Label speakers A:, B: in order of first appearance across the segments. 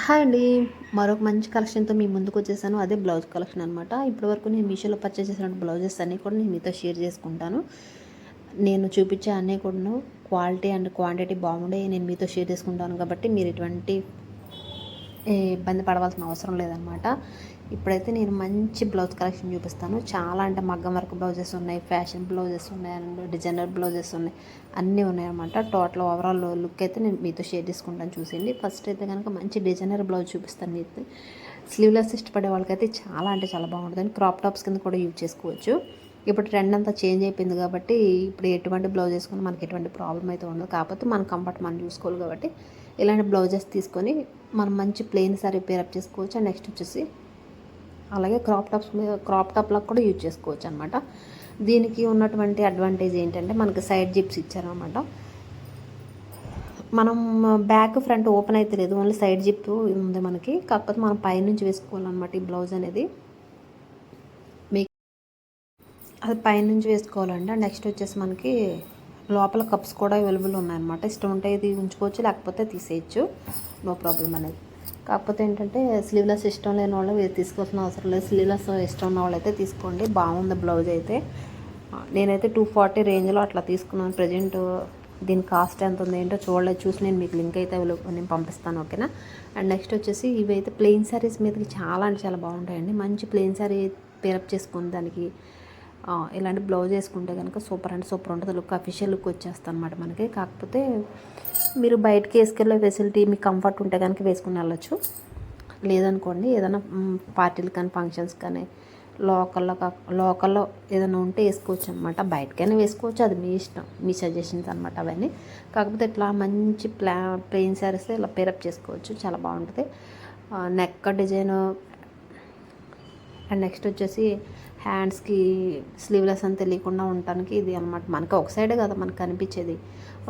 A: Hi అండి. మరొక మంచి కలెక్షన్తో మీ ముందుకు వచ్చేసాను. అదే బ్లౌజ్ కలెక్షన్ అనమాట ఇప్పటివరకు నేను మీషోలో పర్చేస్ చేసిన బ్లౌజెస్ అన్నీ కూడా నేను మీతో షేర్ చేసుకుంటాను. నేను చూపించే అన్నీ కూడా క్వాలిటీ అండ్ క్వాంటిటీ బాగుండే నేను మీతో షేర్ చేసుకుంటాను. కాబట్టి మీరు ఎటువంటి ఇబ్బంది పడవలసిన అవసరం లేదనమాట ఇప్పుడైతే నేను మంచి బ్లౌజ్ కలెక్షన్ చూపిస్తాను. చాలా అంటే మగ్గం వర్క్ బ్లౌజెస్ ఉన్నాయి ఫ్యాషన్ బ్లౌజెస్ ఉన్నాయి అండ్ డిజైనర్ బ్లౌజెస్ ఉన్నాయి. అన్నీ ఉన్నాయన్నమాట. టోటల్ ఓవరాల్ లుక్ అయితే నేను మీతో షేర్ చేసుకుంటాను చూసేయండి. ఫస్ట్ అయితే కనుక మంచి డిజైనర్ బ్లౌజ్ చూపిస్తాను అయితే స్లీవ్లెస్ ఇష్టపడే వాళ్ళకైతే చాలా అంటే చాలా బాగుంటుంది. క్రాప్ టాప్స్ కింద కూడా యూజ్ చేసుకోవచ్చు. ఇప్పుడు ట్రెండ్ అంతా చేంజ్ అయిపోయింది కాబట్టి ఇప్పుడు ఎటువంటి బ్లౌజ్ వేసుకుని మనకి ఎటువంటి ప్రాబ్లం అయితే ఉండదు. కాకపోతే మన కంఫర్ట్ మనం చూసుకోవాలి కాబట్టి ఇలాంటి బ్లౌజెస్ తీసుకొని మనం మంచి ప్లెయిన్ సారీ పేరప్ చేసుకోవచ్చు. అండ్ నెక్స్ట్ వచ్చేసి అలాగే క్రాప్ టాప్స్ మీద క్రాప్ లాగా కూడా యూజ్ చేసుకోవచ్చు అనమాట దీనికి ఉన్నటువంటి అడ్వాంటేజ్ ఏంటంటే మనకి సైడ్ జిప్స్ ఇచ్చారనమాట మనం బ్యాక్ ఫ్రంట్ ఓపెన్ అయితే లేదు. ఓన్లీ సైడ్ జిప్ ఉంది మనకి. కాకపోతే మనం పైనుంచి వేసుకోవాలన్నమాట ఈ బ్లౌజ్ అనేది. మీకు అది పైనుంచి వేసుకోవాలండి. నెక్స్ట్ వచ్చేసి మనకి లోపల కప్స్ కూడా అవైలబుల్ ఉన్నాయన్నమాట. ఇష్టం ఉంటే ఇది ఉంచుకోవచ్చు లేకపోతే తీసేయచ్చు. నో ప్రాబ్లం అనేది. కాకపోతే ఏంటంటే స్లీవ్లెస్ ఇష్టం లేని వాళ్ళు తీసుకోవాల్సిన అవసరం లేదు. స్లీవ్లెస్ ఇష్టం ఉన్న వాళ్ళు అయితే తీసుకోండి. బాగుంది బ్లౌజ్ అయితే. నేనైతే టూ ఫార్టీ రేంజ్లో అట్లా తీసుకున్నాను. ప్రజెంట్ దీని కాస్ట్ ఎంత ఉంది ఏంటో చూడలేదు. చూసి నేను మీకు లింక్ అయితే నేను పంపిస్తాను ఓకేనా? అండ్ నెక్స్ట్ వచ్చేసి ఇవి అయితే ప్లెయిన్ శారీస్ మీదకి చాలా అంటే చాలా బాగుంటాయండి. మంచి ప్లెయిన్ శారీ పేరప్ చేసుకుని దానికి ఇలాంటి బ్లౌజ్ వేసుకుంటే కనుక సూపర్ అంటే సూపర్ ఉంటుంది. లుక్ అఫీషియల్ లుక్ వచ్చేస్తుంది అనమాట మనకి. కాకపోతే మీరు బయటకి వేసుకెళ్ళే ఫెసిలిటీ మీకు కంఫర్ట్ ఉంటే కనుక వేసుకుని వెళ్ళచ్చు. లేదనుకోండి ఏదైనా పార్టీలు కానీ ఫంక్షన్స్ కానీ లోకల్లో లోకల్లో ఏదైనా ఉంటే వేసుకోవచ్చు అనమాట బయటకైనా వేసుకోవచ్చు అది మీ ఇష్టం మీ సజెషన్స్ అనమాట అవన్నీ. కాకపోతే ఇట్లా మంచి ప్లా ప్లెయిన్ శారీస్ ఇలా పేరప్ చేసుకోవచ్చు చాలా బాగుంటుంది. నెక్ డిజైన్ అండ్ నెక్స్ట్ వచ్చేసి హ్యాండ్స్కి స్లీవ్లెస్ అని తెలియకుండా ఉండటానికి ఇది అనమాట మనకి ఒక సైడే కదా మనకు కనిపించేది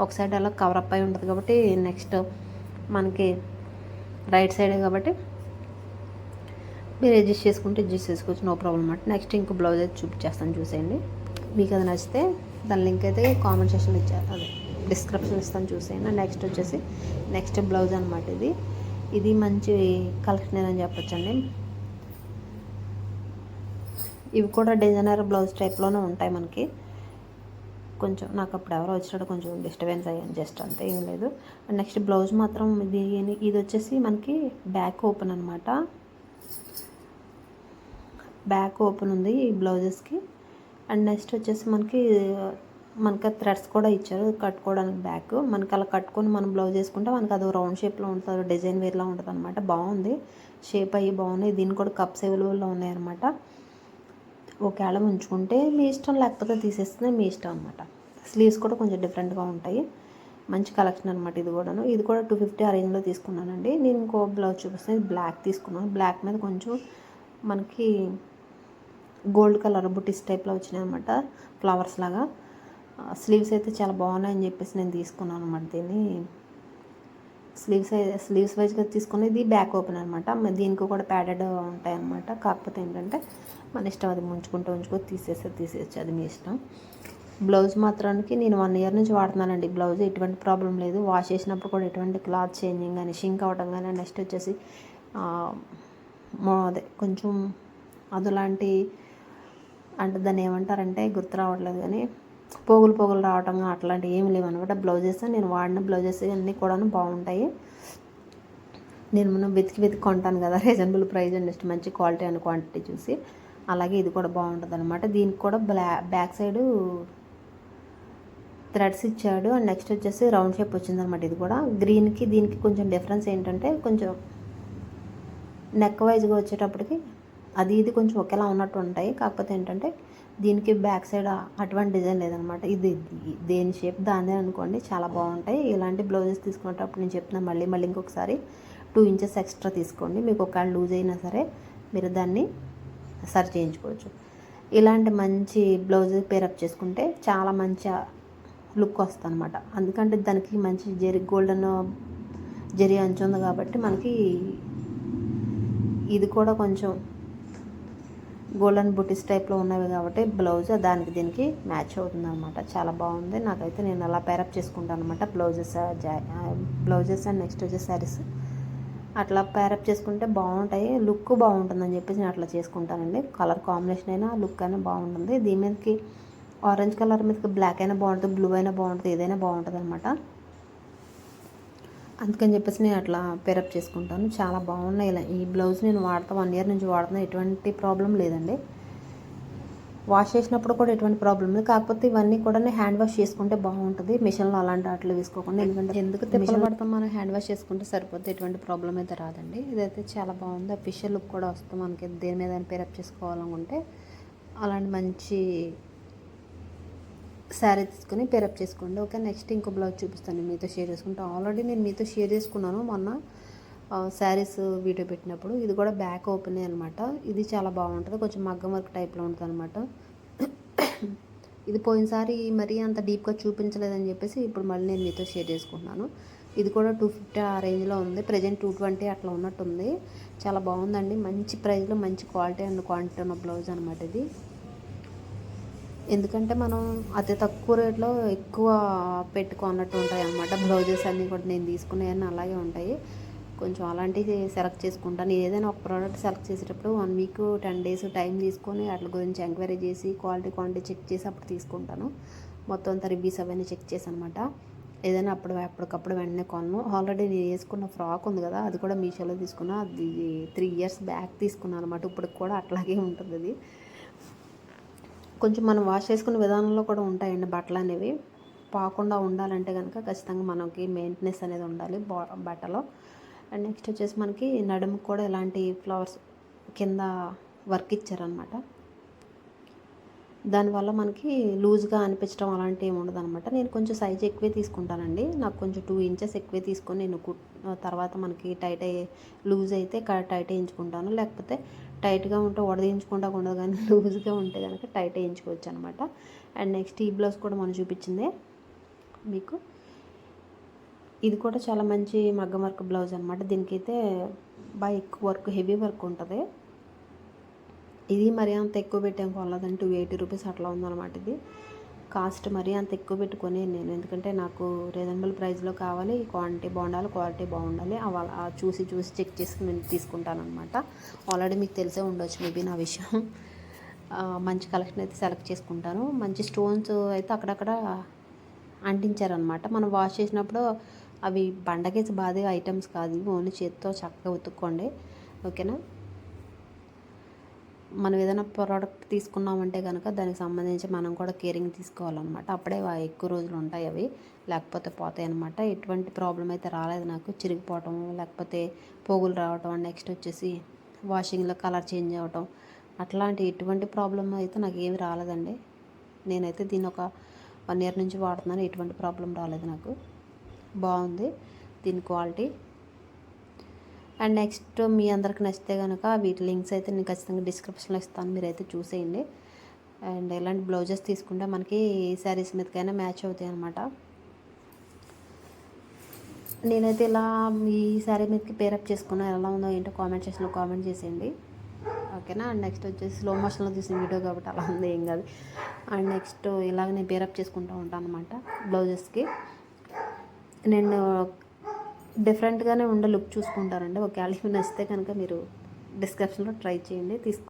A: ఒక సైడ్ అలా కవర్ అప్ అయి ఉంటుంది కాబట్టి నెక్స్ట్ మనకి రైట్ సైడే కాబట్టి మీరు అడ్జస్ట్ చేసుకుంటే అడ్జస్ట్ చేసుకోవచ్చు నో ప్రాబ్లం అంటే నెక్స్ట్ ఇంకో బ్లౌజ్ అయితే చూపించేస్తాను చూసేయండి. మీకు అది నచ్చితే దాని లింక్ అయితే కామెంట్ సెక్షన్లో ఇచ్చారు అదే డిస్క్రిప్షన్ ఇస్తాను చూసేయండి. నెక్స్ట్ వచ్చేసి నెక్స్ట్ బ్లౌజ్ అనమాట ఇది. ఇది మంచి కలెక్షన్ అని చెప్పొచ్చండి. ఇవి కూడా డిజైనర్ బ్లౌజ్ టైప్లోనే ఉంటాయి మనకి. కొంచెం నాకు అప్పుడు ఎవరో వచ్చినట్టు కొంచెం డిస్టర్బెన్స్ అయ్యాను జస్ట్ అంతే ఏం లేదు. అండ్ నెక్స్ట్ బ్లౌజ్ మాత్రం ఇది ఇది వచ్చేసి మనకి బ్యాక్ ఓపెన్ అనమాట బ్యాక్ ఓపెన్ ఉంది ఈ బ్లౌజెస్కి. అండ్ నెక్స్ట్ వచ్చేసి మనకి మనకి థ్రెడ్స్ కూడా ఇచ్చారు కట్టుకోవడానికి బ్యాక్. మనకి అలా కట్టుకొని మనం బ్లౌజ్ వేసుకుంటే మనకి అది రౌండ్ షేప్లో ఉంటుంది డిజైన్ వేర్లా ఉంటుంది అనమాట బాగుంది. షేప్ అయ్యి బాగున్నాయి. దీనికి కూడా కప్స్ అవైలబుల్లో ఉన్నాయి అనమాట ఒకవేళ ఉంచుకుంటే మీ ఇష్టం లేకపోతే తీసేస్తే మీ ఇష్టం అనమాట స్లీవ్స్ కూడా కొంచెం డిఫరెంట్గా ఉంటాయి. మంచి కలెక్షన్ అనమాట ఇది కూడాను. ఇది కూడా టూ ఫిఫ్టీ ఆ రేంజ్లో తీసుకున్నానండి. నేను ఇంకో బ్లౌజ్ చూపిస్తే బ్లాక్ తీసుకున్నాను. బ్లాక్ మీద కొంచెం మనకి గోల్డ్ కలర్ బుటీస్ టైప్లో వచ్చినాయి అనమాట ఫ్లవర్స్ లాగా. స్లీవ్స్ అయితే చాలా బాగున్నాయని చెప్పేసి నేను తీసుకున్నాను అనమాట దీన్ని. స్లీవ్స్ స్లీవ్స్ వైజ్గా తీసుకుని ఇది బ్యాక్ ఓపెన్ అనమాట దీనికి కూడా ప్యాడెడ్ ఉంటాయి అనమాట కాకపోతే ఏంటంటే మన ఇష్టం అది ముంచుకుంటూ ఉంచుకొని తీసేస్తే తీసేయచ్చు. అది మీ ఇష్టం. బ్లౌజ్ మాత్రానికి నేను వన్ ఇయర్ నుంచి వాడుతున్నానండి. బ్లౌజ్ ఎటువంటి ప్రాబ్లం లేదు. వాష్ చేసినప్పుడు కూడా ఎటువంటి క్లాత్ చేంజింగ్ కానీ షింక్ అవ్వడం కానీ నెక్స్ట్ వచ్చేసి అదే కొంచెం అదులాంటి అంటే దాన్ని ఏమంటారంటే గుర్తు రావట్లేదు కానీ పోగులు పోగులు రావటం అట్లాంటివి ఏమి లేవు అనమాట. బ్లౌజెస్ నేను వాడిన బ్లౌజెస్ అన్నీ కూడా బాగుంటాయి. నేను మనం వెతికి వెతికి కొంటాను కదా. Reasonable price and. నెక్స్ట్ మంచి క్వాలిటీ అండ్ క్వాంటిటీ చూసి. అలాగే ఇది కూడా బాగుంటుంది అనమాట దీనికి కూడా బ్లా బ్యాక్ సైడు థ్రెడ్స్ ఇచ్చాడు. అండ్ నెక్స్ట్ వచ్చేసి రౌండ్ షేప్ వచ్చిందనమాట ఇది కూడా. గ్రీన్కి దీనికి కొంచెం డిఫరెన్స్ ఏంటంటే కొంచెం నెక్ వైజ్గా వచ్చేటప్పటికి అది ఇది కొంచెం ఒకేలా ఉన్నట్టు ఉంటాయి. కాకపోతే ఏంటంటే దీనికి బ్యాక్ సైడ్ అటువంటి డిజైన్ లేదనమాట ఇది దేని షేప్ దాని అనుకోండి చాలా బాగుంటాయి. ఇలాంటి బ్లౌజెస్ తీసుకునేటప్పుడు నేను చెప్తున్నాను మళ్ళీ మళ్ళీ ఇంకొకసారి టూ ఇంచెస్ ఎక్స్ట్రా తీసుకోండి. మీకు ఒకవేళ లూజ్ అయినా సరే మీరు దాన్ని సరి చేయించుకోవచ్చు. ఇలాంటి మంచి బ్లౌజ్ పేరప్ చేసుకుంటే చాలా మంచి లుక్ వస్తుంది అనమాట అందుకంటే దానికి మంచి జరి గోల్డెన్ జెరీ అంచు ఉంది కాబట్టి మనకి ఇది కూడా కొంచెం గోల్డెన్ బుటీస్ టైప్లో ఉన్నవి కాబట్టి బ్లౌజ్ దానికి దీనికి మ్యాచ్ అవుతుంది అనమాట చాలా బాగుంది. నాకైతే నేను అలా పేరప్ చేసుకుంటాను అనమాట బ్లౌజెస్ బ్లౌజెస్ అండ్ నెక్స్ట్ వచ్చే శారీస్ అట్లా ప్యారప్ చేసుకుంటే బాగుంటాయి. లుక్ బాగుంటుందని చెప్పేసి నేను అట్లా చేసుకుంటానండి. కలర్ కాంబినేషన్ అయినా లుక్ అయినా బాగుంటుంది. దీని మీదకి ఆరెంజ్ కలర్ మీదకి బ్లాక్ అయినా బాగుంటుంది బ్లూ అయినా బాగుంటుంది ఏదైనా బాగుంటుంది అనమాట అందుకని చెప్పేసి నేను అట్లా పేరప్ చేసుకుంటాను. చాలా బాగున్నాయి ఇలా. ఈ బ్లౌజ్ నేను వాడతా వన్ ఇయర్ నుంచి వాడుతున్నా. ఎటువంటి ప్రాబ్లం లేదండి. వాష్ చేసినప్పుడు కూడా ఎటువంటి ప్రాబ్లం లేదు. కాకపోతే ఇవన్నీ కూడా హ్యాండ్ వాష్ చేసుకుంటే బాగుంటుంది. మిషన్లో అలాంటి వాటిలో వేసుకోకుండా ఎందుకంటే ఎందుకు మిషన్ పడతాం? మనం హ్యాండ్ వాష్ చేసుకుంటే సరిపోతే ఎటువంటి ప్రాబ్లం అయితే రాదండి. ఇదైతే చాలా బాగుంది. అఫిషియల్ లుక్ కూడా వస్తుంది మనకి. దేని మీద పేరప్ చేసుకోవాలనుకుంటే అలాంటి మంచి శారీ తీసుకొని పేరప్ చేసుకోండి. ఓకే నెక్స్ట్ ఇంకో బ్లౌజ్ చూపిస్తాను. మీతో షేర్ చేసుకుంటాను ఆల్రెడీ నేను మీతో షేర్ చేసుకున్నాను. మొన్న శారీస్ వీడియో పెట్టినప్పుడు ఇది కూడా బ్యాక్ ఓపెనే అనమాట ఇది చాలా బాగుంటుంది. కొంచెం మగ్గం వర్క్ టైప్లో ఉంటుంది అనమాట ఇది పోయినసారి మరీ అంత డీప్గా చూపించలేదని చెప్పేసి ఇప్పుడు మళ్ళీ నేను మీతో షేర్ చేసుకుంటున్నాను. ఇది కూడా టూ ఫిఫ్టీ ఆ రేంజ్లో ఉంది. ప్రజెంట్ టూ ట్వంటీ అట్లా ఉన్నట్టుంది. చాలా బాగుందండి. మంచి ప్రైస్లో మంచి క్వాలిటీ అండ్ క్వాంటిటీ ఉన్న బ్లౌజ్ అనమాట ఇది. ఎందుకంటే మనం అతి తక్కువ రేట్లో ఎక్కువ పెట్టుకున్నట్టు ఉంటాయి అన్నమాట బ్లౌజెస్ అన్నీ కూడా నేను తీసుకునేవన్నీ అలాగే ఉంటాయి. కొంచెం అలాంటివి సెలెక్ట్ చేసుకుంటాను ఏదైనా ఒక ప్రోడక్ట్ సెలెక్ట్ చేసేటప్పుడు one week ten days time తీసుకొని వాటి గురించి ఎంక్వైరీ చేసి క్వాలిటీ క్వాంటిటీ చెక్ చేసి అప్పుడు తీసుకుంటాను. మొత్తం అంతా రివ్యూస్ అవన్నీ చెక్ చేసి అనమాట ఏదైనా అప్పుడు అప్పటికప్పుడు వెంటనే కొను ఆల్రెడీ నేను వేసుకున్న ఫ్రాక్ ఉంది కదా అది కూడా మీషోలో తీసుకున్నా. అది త్రీ ఇయర్స్ బ్యాక్ తీసుకున్నాను అనమాట. ఇప్పటికి కూడా అట్లాగే ఉంటుంది అది. కొంచెం మనం వాష్ చేసుకునే విధానంలో కూడా ఉంటాయండి బట్టలు అనేవి. పాకుండా ఉండాలంటే కనుక ఖచ్చితంగా మనకి మెయింటెనెన్స్ అనేది ఉండాలి బట్టలో. అండ్ నెక్స్ట్ వచ్చేసి మనకి నడుము కూడా ఇలాంటి ఫ్లవర్స్ కింద వర్క్ ఇచ్చారనమాట దానివల్ల మనకి లూజ్గా అనిపించడం అలాంటివి ఏమి ఉండదు అనమాట నేను కొంచెం సైజ్ ఎక్కువే తీసుకుంటానండి. నాకు కొంచెం టూ ఇంచెస్ ఎక్కువే తీసుకొని నేను తర్వాత మనకి టైట్ అయ్యే లూజ్ అయితే టైట్ వేయించుకుంటాను. లేకపోతే టైట్గా ఉంటే వడదించుకుంటా ఉండదు కానీ లూజ్గా ఉంటే కనుక టైట్ వేయించుకోవచ్చు అనమాట అండ్ నెక్స్ట్ ఈ బ్లౌజ్ కూడా మనం చూపించిందే మీకు. ఇది కూడా చాలా మంచి మగ్గం వర్క్ బ్లౌజ్ అనమాట దీనికైతే బాగా ఎక్కువ వర్క్ హెవీ వర్క్ ఉంటుంది. ఇది మరి అంత ఎక్కువ పెట్టాం కొనలేదంటే టూ ఎయిటీ రూపీస్ అట్లా ఉందన్నమాట ఇది. కాస్ట్ మరీ అంత ఎక్కువ పెట్టుకొని నేను. ఎందుకంటే నాకు రీజనబుల్ ప్రైస్లో కావాలి. క్వాంటిటీ బాగుండాలి క్వాలిటీ బాగుండాలి. చూసి చూసి చెక్ చేసి నేను తీసుకుంటాను అనమాట ఆల్రెడీ మీకు తెలిసే ఉండొచ్చు మేబీ నా విషయం. మంచి కలెక్షన్ అయితే సెలెక్ట్ చేసుకుంటాను. మంచి స్టోన్స్ అయితే అక్కడక్కడ అంటించారనమాట మనం వాష్ చేసినప్పుడు అవి పండగకి బాధే ఐటమ్స్ కాదు ఓన్లీ చేతితో చక్కగా ఉతుక్కోండి. ఓకేనా? మనం ఏదైనా ప్రోడక్ట్ తీసుకున్నామంటే కనుక దానికి సంబంధించి మనం కూడా కేరింగ్ తీసుకోవాలన్నమాట. అప్పుడే ఎక్కువ రోజులు ఉంటాయి అవి. లేకపోతే పోతాయి అనమాట ఎటువంటి ప్రాబ్లం అయితే రాలేదు నాకు. చిరిగిపోవటం లేకపోతే పోగులు రావటం నెక్స్ట్ వచ్చేసి వాషింగ్లో కలర్ చేంజ్ అవ్వటం. అట్లాంటి ఎటువంటి ప్రాబ్లం అయితే నాకు ఏమి రాలేదండి. నేనైతే దీని ఒక వన్ ఇయర్ నుంచి వాడుతున్నాను. ఎటువంటి ప్రాబ్లం రాలేదు నాకు. బాగుంది. దీని క్వాలిటీ. అండ్ నెక్స్ట్ మీ అందరికి నచ్చితే కనుక వీటి లింక్స్ అయితే నేను ఖచ్చితంగా డిస్క్రిప్షన్లో ఇస్తాను. మీరైతే చూసేయండి. అండ్ ఇలాంటి బ్లౌజెస్ తీసుకుంటే మనకి శారీస్ మీదకైనా మ్యాచ్ అవుతాయి అనమాట నేనైతే ఇలా ఈ శారీ మీదకి పేరప్ చేసుకున్నా ఎలా ఉందో ఏంటో కామెంట్ సెక్షన్లో కామెంట్ చేసేయండి. ఓకేనా? అండ్ నెక్స్ట్ వచ్చేసి స్లో మోషన్లో తీసిన వీడియో కాబట్టి అలా ఉంది ఏం కాదు. అండ్ నెక్స్ట్ ఇలాగ నేను పేరప్ చేసుకుంటూ ఉంటాను అనమాట బ్లౌజెస్కి. నేను డిఫరెంట్గానే ఉండే లుక్ చూసుకుంటారండి ఒకవేళ నచ్చితే కనుక మీరు డిస్క్రిప్షన్లో ట్రై చేయండి. తీసుకు